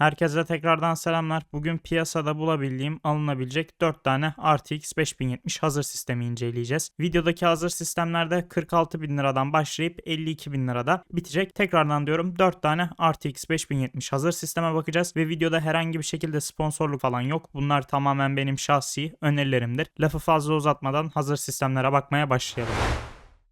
Herkese tekrardan selamlar. Bugün piyasada bulabildiğim alınabilecek 4 tane RTX 5070 hazır sistemi inceleyeceğiz. Videodaki hazır sistemlerde 46 bin liradan başlayıp 52 bin lirada bitecek. Tekrardan diyorum 4 tane RTX 5070 hazır sisteme bakacağız ve videoda herhangi bir şekilde sponsorluk falan yok. Bunlar tamamen benim şahsi önerilerimdir. Lafı fazla uzatmadan hazır sistemlere bakmaya başlayalım.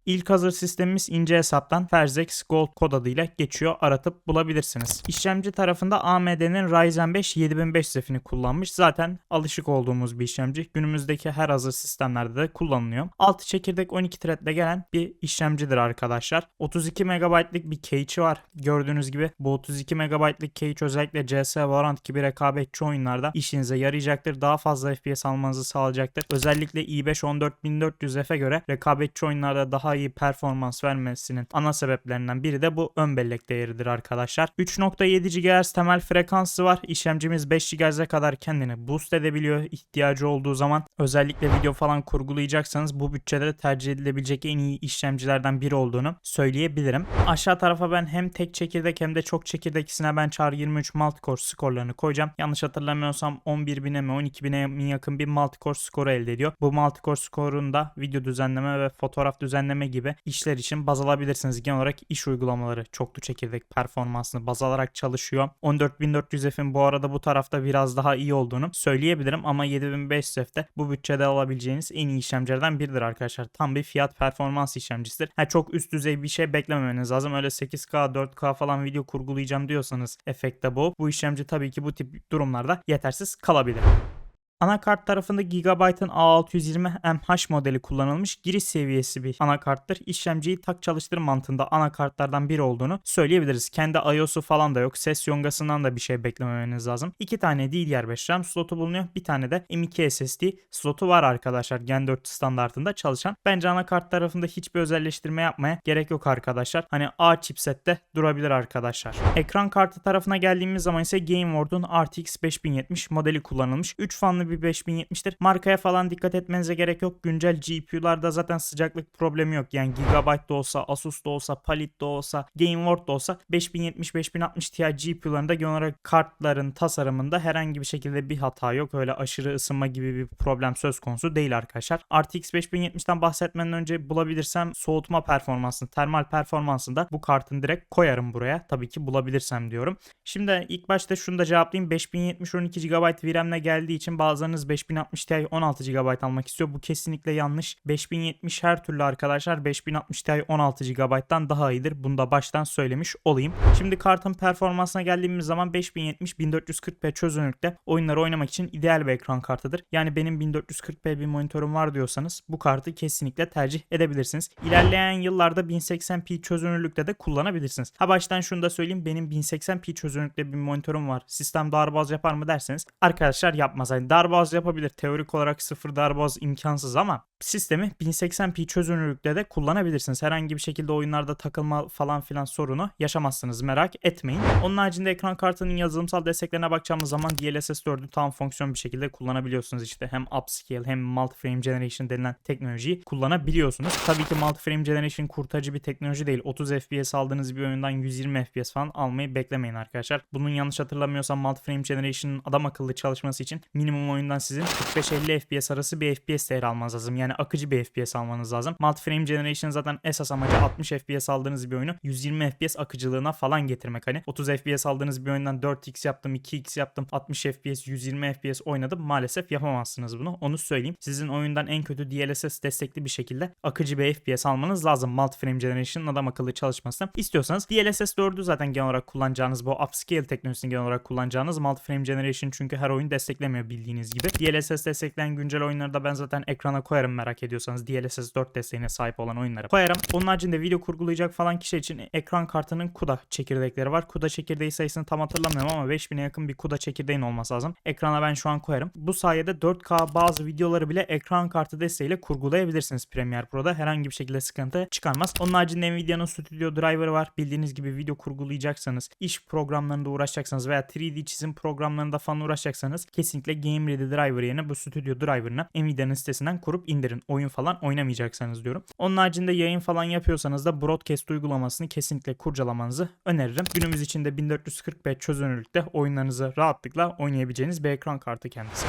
İlk hazır sistemimiz ince hesaptan Ferzex Gold kod adıyla geçiyor. Aratıp bulabilirsiniz. İşlemci tarafında AMD'nin Ryzen 5 7500F'ini kullanmış. Zaten alışık olduğumuz bir işlemci. Günümüzdeki her hazır sistemlerde de kullanılıyor. 6 çekirdek 12 threadle gelen bir işlemcidir arkadaşlar. 32 MB'lık bir cache'i var. Gördüğünüz gibi bu 32 MB'lık cache özellikle CS Valorant gibi rekabetçi oyunlarda işinize yarayacaktır. Daha fazla FPS almanızı sağlayacaktır. Özellikle i5 14400F'e göre rekabetçi oyunlarda daha iyi performans vermesinin ana sebeplerinden biri de bu ön bellek değeridir arkadaşlar. 3.7 GHz temel frekansı var. İşlemcimiz 5 GHz'e kadar kendini boost edebiliyor ihtiyacı olduğu zaman. Özellikle video falan kurgulayacaksanız bu bütçede tercih edilebilecek en iyi işlemcilerden biri olduğunu söyleyebilirim. Aşağı tarafa ben hem tek çekirdek hem de çok çekirdekisine ben Char 23 multicore skorlarını koyacağım. Yanlış hatırlamıyorsam 11.000'e mi 12.000'e mi yakın bir multicore skoru elde ediyor. Bu multicore skorunda video düzenleme ve fotoğraf düzenleme gibi işler için baz alabilirsiniz. Genel olarak iş uygulamaları çoklu çekirdek performansını baz alarak çalışıyor. 14400F'in bu arada bu tarafta biraz daha iyi olduğunu söyleyebilirim ama 7500F'de bu bütçede alabileceğiniz en iyi işlemcilerden biridir arkadaşlar. Tam bir fiyat performans işlemcisidir. Ha, çok üst düzey bir şey beklememeniz lazım. Öyle 8K 4K falan video kurgulayacağım diyorsanız efekte bu. Bu işlemci tabii ki bu tip durumlarda yetersiz kalabilir. Anakart tarafında Gigabyte'ın A620MH modeli kullanılmış giriş seviyesi bir anakarttır. İşlemciyi tak çalıştır mantığında anakartlardan biri olduğunu söyleyebiliriz. Kendi IOS'u falan da yok. Ses yongasından da bir şey beklememeniz lazım. İki tane DDR5 RAM slotu bulunuyor. Bir tane de M.2 SSD slotu var arkadaşlar. Gen 4 standartında çalışan. Bence anakart tarafında hiçbir özelleştirme yapmaya gerek yok arkadaşlar. Hani A chipsette durabilir arkadaşlar. Ekran kartı tarafına geldiğimiz zaman ise GameWorld'un RTX 5070 modeli kullanılmış. 3 fanlı bir 5070'tir. Markaya falan dikkat etmenize gerek yok. Güncel GPU'larda zaten sıcaklık problemi yok. Yani Gigabyte da olsa, Asus da olsa, Palit de olsa, GameWorld da olsa 5070-5060 Ti GPU'larında genel olarak kartların tasarımında herhangi bir şekilde bir hata yok. Öyle aşırı ısınma gibi bir problem söz konusu değil arkadaşlar. RTX 5070'ten bahsetmeden önce bulabilirsem soğutma performansını, termal performansını da bu kartın direkt koyarım buraya. Tabii ki bulabilirsem diyorum. Şimdi ilk başta şunu da cevaplayayım. 5070 12 GB VRAM'le geldiği için bazı bazılarınız 5060 Ti 16 GB almak istiyor. Bu kesinlikle yanlış. 5070 her türlü arkadaşlar 5060 Ti 16 GB'dan daha iyidir. Bunu da baştan söylemiş olayım. Şimdi kartın performansına geldiğimiz zaman 5070 1440p çözünürlükte oyunları oynamak için ideal bir ekran kartıdır. Yani benim 1440p bir monitörüm var diyorsanız bu kartı kesinlikle tercih edebilirsiniz. İlerleyen yıllarda 1080p çözünürlükte de kullanabilirsiniz. Ha baştan şunu da söyleyeyim benim 1080p çözünürlükte bir monitörüm var. Sistem darbaz yapar mı derseniz arkadaşlar yapmaz. Yani darbaz darbaz yapabilir. Teorik olarak sıfır darbaz imkansız ama sistemi 1080p çözünürlükte de kullanabilirsiniz. Herhangi bir şekilde oyunlarda takılma falan filan sorunu yaşamazsınız. Merak etmeyin. Onun haricinde ekran kartının yazılımsal desteklerine bakacağımız zaman DLSS 4'ü tam fonksiyon bir şekilde kullanabiliyorsunuz. İşte hem upscale hem multiframe generation denilen teknolojiyi kullanabiliyorsunuz. Tabii ki multiframe generation kurtarıcı bir teknoloji değil. 30 FPS aldığınız bir oyundan 120 FPS falan almayı beklemeyin arkadaşlar. Bunun yanlış hatırlamıyorsam multiframe generation'ın adam akıllı çalışması için minimum oyundan sizin 45-50 FPS arası bir FPS değeri almanız lazım. Yani akıcı bir FPS almanız lazım. Multiframe Generation zaten esas amacı 60 FPS aldığınız bir oyunu 120 FPS akıcılığına falan getirmek. Hani 30 FPS aldığınız bir oyundan 4x yaptım, 2x yaptım, 60 FPS, 120 FPS oynadım. Maalesef yapamazsınız bunu. Onu söyleyeyim. Sizin oyundan en kötü DLSS destekli bir şekilde akıcı bir FPS almanız lazım. Multiframe Generation'ın adam akıllı çalışmasını istiyorsanız DLSS 4'ü zaten genel olarak kullanacağınız bu upscale teknolojisini genel olarak kullanacağınız Multiframe Generation çünkü her oyun desteklemiyor bildiğiniz gibi. DLSS destekleyen güncel oyunları da ben zaten ekrana koyarım merak ediyorsanız. DLSS 4 desteğine sahip olan oyunları koyarım. Onun haricinde video kurgulayacak falan kişi için ekran kartının CUDA çekirdekleri var. CUDA çekirdeği sayısını tam hatırlamıyorum ama 5000'e yakın bir CUDA çekirdeğin olması lazım. Ekrana ben şu an koyarım. Bu sayede 4K bazı videoları bile ekran kartı desteğiyle kurgulayabilirsiniz Premiere Pro'da. Herhangi bir şekilde sıkıntı çıkarmaz. Onun haricinde Nvidia'nın Studio Driver'ı var. Bildiğiniz gibi video kurgulayacaksanız, iş programlarında uğraşacaksanız veya 3D çizim programlarında falan uğraşacaksanız kesinlikle Game Gameready Driver yerine bu Studio Driver'ını Nvidia'nın sitesinden kurup indirin. Oyun falan oynamayacaksanız diyorum. Onun haricinde yayın falan yapıyorsanız da Broadcast uygulamasını kesinlikle kurcalamanızı öneririm. Günümüz içinde 1440p çözünürlükte oyunlarınızı rahatlıkla oynayabileceğiniz bir ekran kartı kendisi.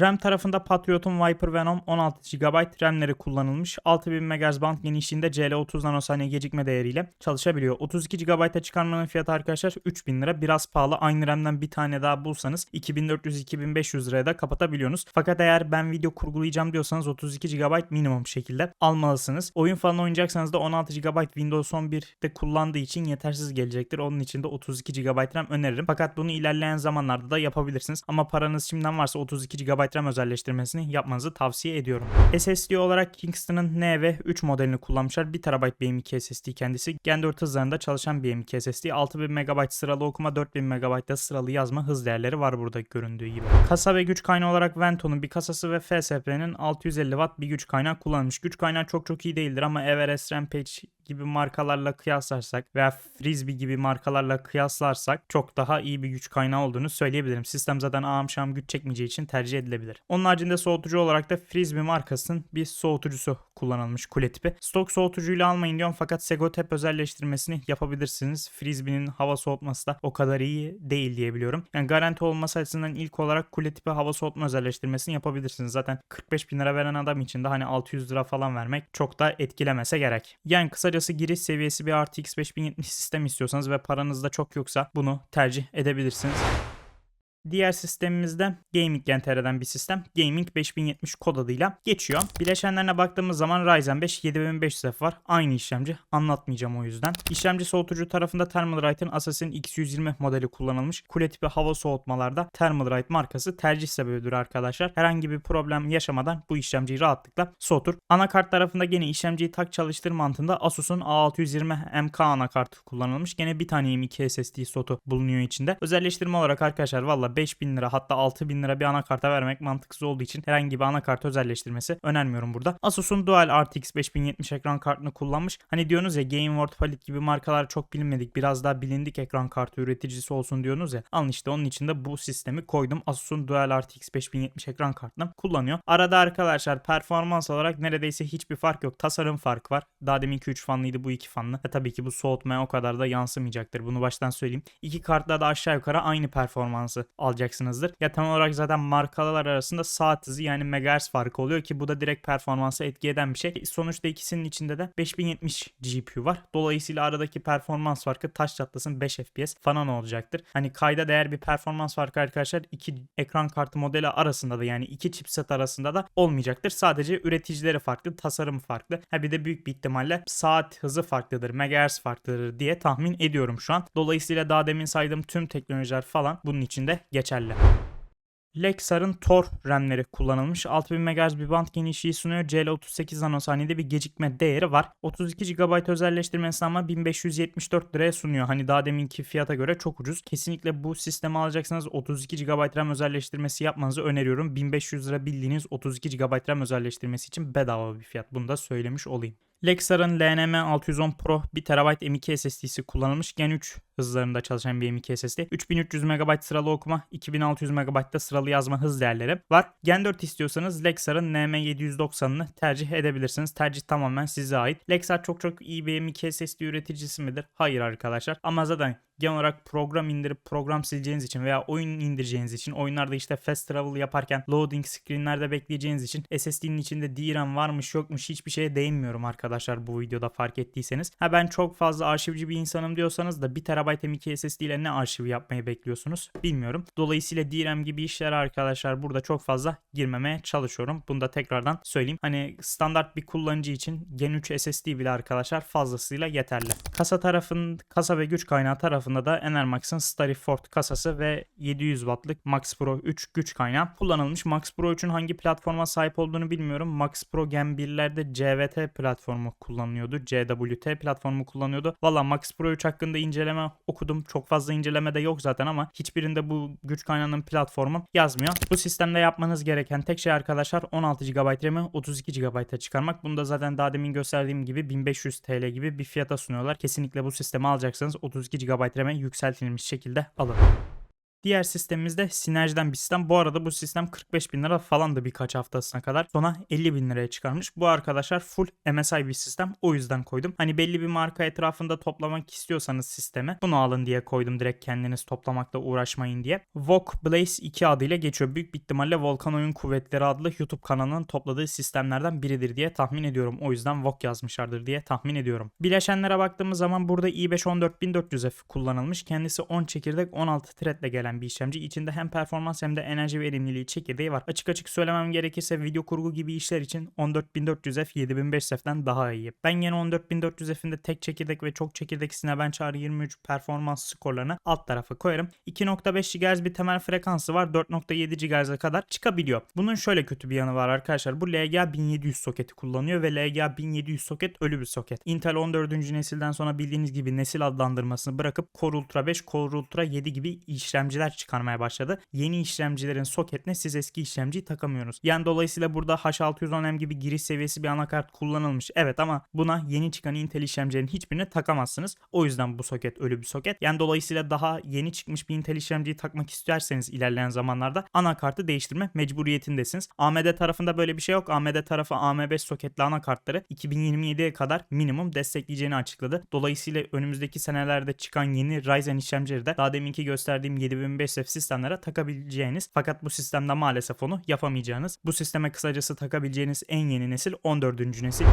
RAM tarafında Patriot'un Viper Venom 16 GB RAM'leri kullanılmış. 6000 MHz band genişliğinde CL30 nanosaniye gecikme değeriyle çalışabiliyor. 32 GB'a çıkarmanın fiyatı arkadaşlar 3000 lira. Biraz pahalı. Aynı RAM'den bir tane daha bulsanız 2400-2500 liraya da kapatabiliyorsunuz. Fakat eğer ben video kurgulayacağım diyorsanız 32 GB minimum şekilde almalısınız. Oyun falan oynayacaksanız da 16 GB Windows 11'de kullandığı için yetersiz gelecektir. Onun için de 32 GB RAM öneririm. Fakat bunu ilerleyen zamanlarda da yapabilirsiniz. Ama paranız şimdiden varsa 32 GB RAM özelleştirmesini yapmanızı tavsiye ediyorum. SSD olarak Kingston'ın N ve 3 modelini kullanmışlar. 1 TB BM2 SSD kendisi. Gen 4 hızlarında çalışan BM2 SSD. 6000 MB sıralı okuma, 4000 MB da sıralı yazma hız değerleri var burada göründüğü gibi. Kasa ve güç kaynağı olarak Vento'nun bir kasası ve FSP'nin 650 Watt bir güç kaynağı kullanılmış. Güç kaynağı çok çok iyi değildir ama Everest Rampage gibi markalarla kıyaslarsak veya Frisbee gibi markalarla kıyaslarsak çok daha iyi bir güç kaynağı olduğunu söyleyebilirim. Sistem zaten ağam güç çekmeyeceği için tercih edilebilir. Onun haricinde soğutucu olarak da Frisbee markasının bir soğutucusu kullanılmış kule tipi. Stok soğutucuyla almayın diyorum fakat Segotep özelleştirmesini yapabilirsiniz. Frisbee'nin hava soğutması da o kadar iyi değil diye biliyorum. Yani garanti olması açısından ilk olarak kule tipi hava soğutma özelleştirmesini yapabilirsiniz. Zaten 45 bin lira veren adam için de hani 600 lira falan vermek çok da etkilemese gerek. Yani kısacası giriş seviyesi bir RTX 5070 sistem istiyorsanız ve paranız da çok yoksa bunu tercih edebilirsiniz. Diğer sistemimizde Gaming Gen TR'den bir sistem. Gaming 5070 kod adıyla geçiyor. Bileşenlerine baktığımız zaman Ryzen 5 7500F var. Aynı işlemci. Anlatmayacağım o yüzden. İşlemci soğutucu tarafında Thermalright'ın Assassin X120 modeli kullanılmış. Kule tipi hava soğutmalarda Thermalright markası tercih sebebidir arkadaşlar. Herhangi bir problem yaşamadan bu işlemciyi rahatlıkla soğutur. Anakart tarafında gene işlemciyi tak çalıştır mantığında Asus'un A620 MK anakartı kullanılmış. Gene bir tane M2 SSD slotu bulunuyor içinde. Özelleştirme olarak arkadaşlar valla 5000 lira hatta 6000 lira bir anakarta vermek mantıksız olduğu için herhangi bir anakart özelleştirmesi önermiyorum burada. Asus'un Dual RTX 5070 ekran kartını kullanmış. Hani diyorsunuz ya Game World Palit gibi markalar çok bilinmedik biraz daha bilindik ekran kartı üreticisi olsun diyorsunuz ya. Alın işte onun için de bu sistemi koydum. Asus'un Dual RTX 5070 ekran kartını kullanıyor. Arada arkadaşlar performans olarak neredeyse hiçbir fark yok. Tasarım farkı var. Daha deminki 3 fanlıydı bu 2 fanlı. E tabii ki bu soğutmaya o kadar da yansımayacaktır. Bunu baştan söyleyeyim. İki kartla da aşağı yukarı aynı performansı alacaksınızdır. Ya tam olarak zaten markalar arasında saat hızı yani megahertz farkı oluyor ki bu da direkt performansa etki eden bir şey. Sonuçta ikisinin içinde de 5070 GPU var. Dolayısıyla aradaki performans farkı taş çatlasın 5 FPS falan olacaktır. Hani kayda değer bir performans farkı arkadaşlar iki ekran kartı modeli arasında da yani iki chipset arasında da olmayacaktır. Sadece üreticileri farklı, tasarım farklı. Ha bir de büyük bir ihtimalle saat hızı farklıdır, megahertz farklıdır diye tahmin ediyorum şu an. Dolayısıyla daha demin saydığım tüm teknolojiler falan bunun içinde geçerli. Lexar'ın Tor RAM'leri kullanılmış. 6000 MHz bir band genişliği sunuyor. CL38 nanosaniyede bir gecikme değeri var. 32 GB özelleştirmesi ama 1574 liraya sunuyor. Hani daha deminki fiyata göre çok ucuz. Kesinlikle bu sistemi alacaksanız 32 GB RAM özelleştirmesi yapmanızı öneriyorum. 1500 lira bildiğiniz 32 GB RAM özelleştirmesi için bedava bir fiyat. Bunu da söylemiş olayım. Lexar'ın LNM 610 Pro 1 TB M2 SSD'si kullanılmış. Gen 3 hızlarında çalışan bir M2 SSD. 3300 MB sıralı okuma, 2600 MB'da sıralı yazma hız değerleri var. Gen 4 istiyorsanız Lexar'ın NM790'ını tercih edebilirsiniz. Tercih tamamen size ait. Lexar çok çok iyi bir M2 SSD üreticisi midir? Hayır arkadaşlar. Ama zaten genel olarak program indirip program sileceğiniz için veya oyun indireceğiniz için oyunlarda işte fast travel yaparken loading screenlerde bekleyeceğiniz için SSD'nin içinde DRAM varmış yokmuş hiçbir şeye değinmiyorum arkadaşlar bu videoda fark ettiyseniz. Ha ben çok fazla arşivci bir insanım diyorsanız da 1 TB M2 SSD ile ne arşiv yapmayı bekliyorsunuz bilmiyorum. Dolayısıyla DRAM gibi işler arkadaşlar burada çok fazla girmemeye çalışıyorum. Bunu da tekrardan söyleyeyim. Hani standart bir kullanıcı için Gen 3 SSD bile arkadaşlar fazlasıyla yeterli. Kasa tarafın kasa ve güç kaynağı tarafı tarafında da Enermax'ın Starryford kasası ve 700 wattlık Max Pro 3 güç kaynağı kullanılmış. Max Pro 3'ün hangi platforma sahip olduğunu bilmiyorum. Max Pro Gen 1'lerde CVT platformu kullanıyordu. CWT platformu kullanıyordu. Valla Max Pro 3 hakkında inceleme okudum. Çok fazla inceleme de yok zaten ama hiçbirinde bu güç kaynağının platformu yazmıyor. Bu sistemde yapmanız gereken tek şey arkadaşlar 16 GB RAM'i 32 GB'a çıkarmak. Bunu da zaten daha demin gösterdiğim gibi 1500 TL gibi bir fiyata sunuyorlar. Kesinlikle bu sistemi alacaksanız 32 GB RAM'e yükseltilmiş şekilde alın. Diğer sistemimizde Sinerji'den bir sistem. Bu arada bu sistem 45 bin lira falan da birkaç haftasına kadar. Sonra 50 bin liraya çıkarmış. Bu arkadaşlar full MSI bir sistem. O yüzden koydum. Hani belli bir marka etrafında toplamak istiyorsanız sisteme bunu alın diye koydum. Direkt kendiniz toplamakla uğraşmayın diye. VOG Blaze 2 adıyla geçiyor. Büyük bir ihtimalle Volkan Oyun Kuvvetleri adlı YouTube kanalının topladığı sistemlerden biridir diye tahmin ediyorum. O yüzden VOG yazmışlardır diye tahmin ediyorum. Bileşenlere baktığımız zaman burada i5 14400F kullanılmış. Kendisi 10 çekirdek 16 threadle gelen bir işlemci. İçinde hem performans hem de enerji verimliliği çekirdeği var. Açık açık söylemem gerekirse video kurgu gibi işler için 14400F 7500F'den daha iyi. Ben yine 14400F'in de tek çekirdek ve çok çekirdek Cinebench R23 performans skorlarını alt tarafa koyarım. 2.5 GHz bir temel frekansı var. 4.7 GHz'e kadar çıkabiliyor. Bunun şöyle kötü bir yanı var arkadaşlar. Bu LGA 1700 soketi kullanıyor ve LGA 1700 soket ölü bir soket. Intel 14. nesilden sonra bildiğiniz gibi nesil adlandırmasını bırakıp Core Ultra 5, Core Ultra 7 gibi işlemciler çıkarmaya başladı. Yeni işlemcilerin soketine siz eski işlemciyi takamıyorsunuz. Yani dolayısıyla burada H610M gibi giriş seviyesi bir anakart kullanılmış. Evet ama buna yeni çıkan Intel işlemcilerin hiçbirini takamazsınız. O yüzden bu soket ölü bir soket. Yani dolayısıyla daha yeni çıkmış bir Intel işlemciyi takmak isterseniz ilerleyen zamanlarda anakartı değiştirme mecburiyetindesiniz. AMD tarafında böyle bir şey yok. AMD tarafı AM5 soketli anakartları 2027'ye kadar minimum destekleyeceğini açıkladı. Dolayısıyla önümüzdeki senelerde çıkan yeni Ryzen işlemcileri de daha deminki gösterdiğim 7500F sistemlere takabileceğiniz fakat bu sistemde maalesef onu yapamayacağınız. Bu sisteme kısacası takabileceğiniz en yeni nesil 14. nesil.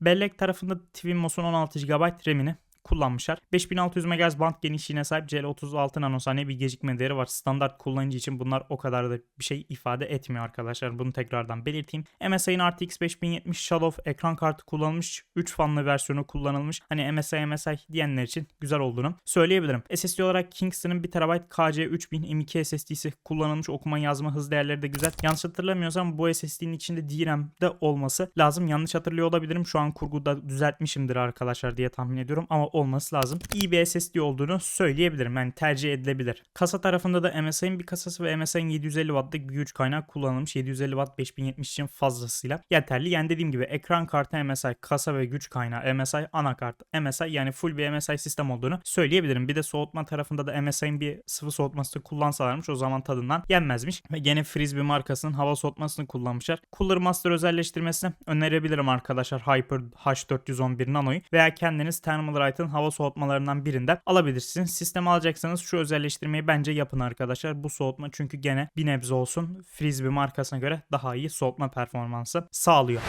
Bellek tarafında Twinmos'un 16 GB RAM'ini kullanmışlar. 5600 MHz band genişliğine sahip CL36 nanosaniye bir gecikme değeri var. Standart kullanıcı için bunlar o kadar da bir şey ifade etmiyor arkadaşlar. Bunu tekrardan belirteyim. MSI'nin RTX 5070 Shadow ekran kartı kullanılmış. 3 fanlı versiyonu kullanılmış. Hani MSI MSI diyenler için güzel olduğunu söyleyebilirim. SSD olarak Kingston'ın 1 TB KC3000 M2 SSD'si kullanılmış. Okuma yazma hız değerleri de güzel. Yanlış hatırlamıyorsam bu SSD'nin içinde DRAM de olması lazım. Yanlış hatırlıyor olabilirim. Şu an kurguda düzeltmişimdir arkadaşlar diye tahmin ediyorum ama olması lazım. İyi bir SSD olduğunu söyleyebilirim. Yani tercih edilebilir. Kasa tarafında da MSI'nin bir kasası ve MSI'nin 750 wattlık bir güç kaynağı kullanılmış. 750 watt 5070 için fazlasıyla yeterli. Yani dediğim gibi ekran kartı MSI, kasa ve güç kaynağı MSI, anakart MSI yani full bir MSI sistem olduğunu söyleyebilirim. Bir de soğutma tarafında da MSI'nin bir sıvı soğutması kullansalarmış o zaman tadından yenmezmiş. Ve gene Frisbee markasının hava soğutmasını kullanmışlar. Cooler Master özelleştirmesini önerebilirim arkadaşlar. Hyper H411 Nano'yu veya kendiniz Thermalright'ın hava soğutmalarından birinden alabilirsiniz. Sistem alacaksanız şu özelleştirmeyi bence yapın arkadaşlar. Bu soğutma çünkü gene bir nebze olsun Frisbee markasına göre daha iyi soğutma performansı sağlıyor.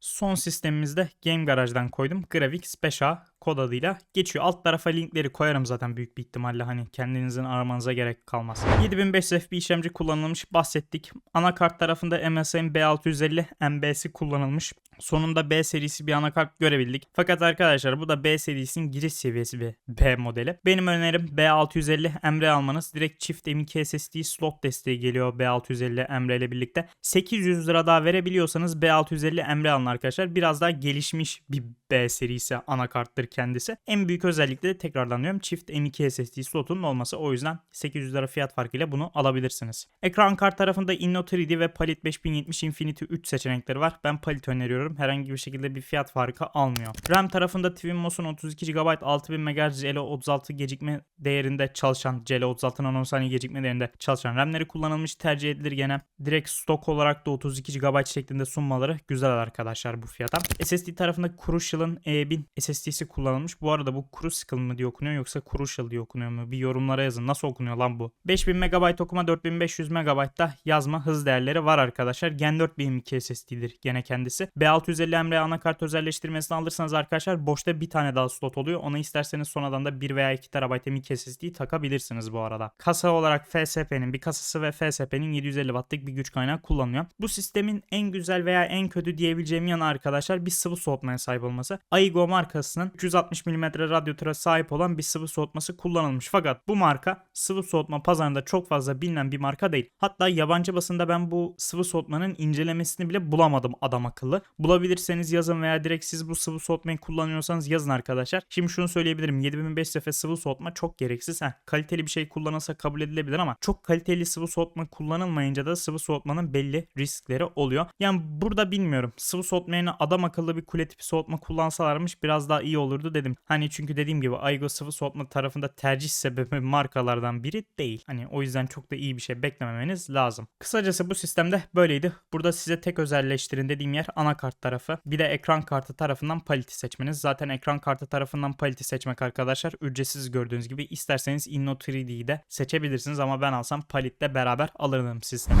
Son sistemimizde Game Garage'dan koydum. Gravix 5A kod adıyla geçiyor. Alt tarafa linkleri koyarım zaten büyük bir ihtimalle hani kendinizin aramanıza gerek kalmaz. 7500F bir işlemci kullanılmış bahsettik. Anakart tarafında MSI'nin B650 MB'si kullanılmış. Sonunda B serisi bir anakart görebildik. Fakat arkadaşlar bu da B serisinin giriş seviyesi bir B modeli. Benim önerim B650 Emre almanız. Direkt çift M2 SSD slot desteği geliyor B650 Emre ile birlikte. 800 lira daha verebiliyorsanız B650 Emre alın arkadaşlar. Biraz daha gelişmiş bir B serisi anakarttır kendisi. En büyük özellikle de tekrarlanıyorum çift M2 SSD slotunun olması. O yüzden 800 lira fiyat farkıyla bunu alabilirsiniz. Ekran kart tarafında Inno 3D ve Palit 5070 Infinity 3 seçenekleri var. Ben Palit öneriyorum. Herhangi bir şekilde bir fiyat farkı almıyor. RAM tarafında Twinmos'un 32 GB 6000 MHz CL36 gecikme değerinde çalışan CL36 nanosaniye gecikme değerinde çalışan RAM'leri kullanılmış tercih edilir gene. Direkt stok olarak da 32 GB şeklinde sunmaları güzel arkadaşlar bu fiyata. SSD tarafında Crucial'ın E1000 SSD'si kullanılmış. Bu arada bu Crucial mı diye okunuyor yoksa Crucial diye okunuyor mu? Bir yorumlara yazın. Nasıl okunuyor lan bu? 5000 MB okuma 4500 MB da yazma hız değerleri var arkadaşlar. Gen 4 M.2 SSD'dir gene kendisi. B650 Emre anakart özelleştirmesini alırsanız arkadaşlar boşta bir tane daha slot oluyor. Ona isterseniz sonradan da 1 veya 2 TB M.2 SSD takabilirsiniz bu arada. Kasa olarak FSP'nin bir kasası ve FSP'nin 750 Watt'lık bir güç kaynağı kullanıyor. Bu sistemin en güzel veya en kötü diyebileceğim yanı arkadaşlar bir sıvı soğutmaya sahip olması. Aigo markasının 360 mm radyatöre sahip olan bir sıvı soğutması kullanılmış. Fakat bu marka sıvı soğutma pazarında çok fazla bilinen bir marka değil. Hatta yabancı basında ben bu sıvı soğutmanın incelemesini bile bulamadım adam akıllı. Bulabilirseniz yazın veya direkt siz bu sıvı soğutmayı kullanıyorsanız yazın arkadaşlar. Şimdi şunu söyleyebilirim. 7500 sefer sıvı soğutma çok gereksiz. Heh, kaliteli bir şey kullanılsa kabul edilebilir ama çok kaliteli sıvı soğutma kullanılmayınca da sıvı soğutmanın belli riskleri oluyor. Yani burada bilmiyorum. Sıvı soğutma yerine adam akıllı bir kule tipi soğutma kullansalarmış biraz daha iyi olurdu olurdu dedim. Hani çünkü dediğim gibi Aygo sıvı soğutma tarafında tercih sebebi markalardan biri değil. Hani o yüzden çok da iyi bir şey beklememeniz lazım. Kısacası bu sistemde böyleydi. Burada size tek özelleştirin dediğim yer anakart tarafı. Bir de ekran kartı tarafından paleti seçmeniz. Zaten ekran kartı tarafından paleti seçmek arkadaşlar ücretsiz gördüğünüz gibi. İsterseniz Inno 3D'yi de seçebilirsiniz ama ben alsam paletle beraber alırdım sistemi.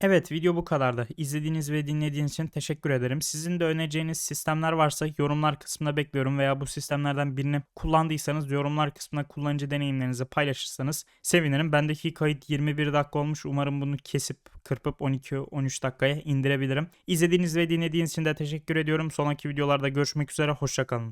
Evet video bu kadardı. İzlediğiniz ve dinlediğiniz için teşekkür ederim. Sizin de önereceğiniz sistemler varsa yorumlar kısmına bekliyorum veya bu sistemlerden birini kullandıysanız yorumlar kısmına kullanıcı deneyimlerinizi paylaşırsanız sevinirim. Bendeki kayıt 21 dakika olmuş. Umarım bunu kesip kırpıp 12-13 dakikaya indirebilirim. İzlediğiniz ve dinlediğiniz için de teşekkür ediyorum. Sonraki videolarda görüşmek üzere. Hoşçakalın.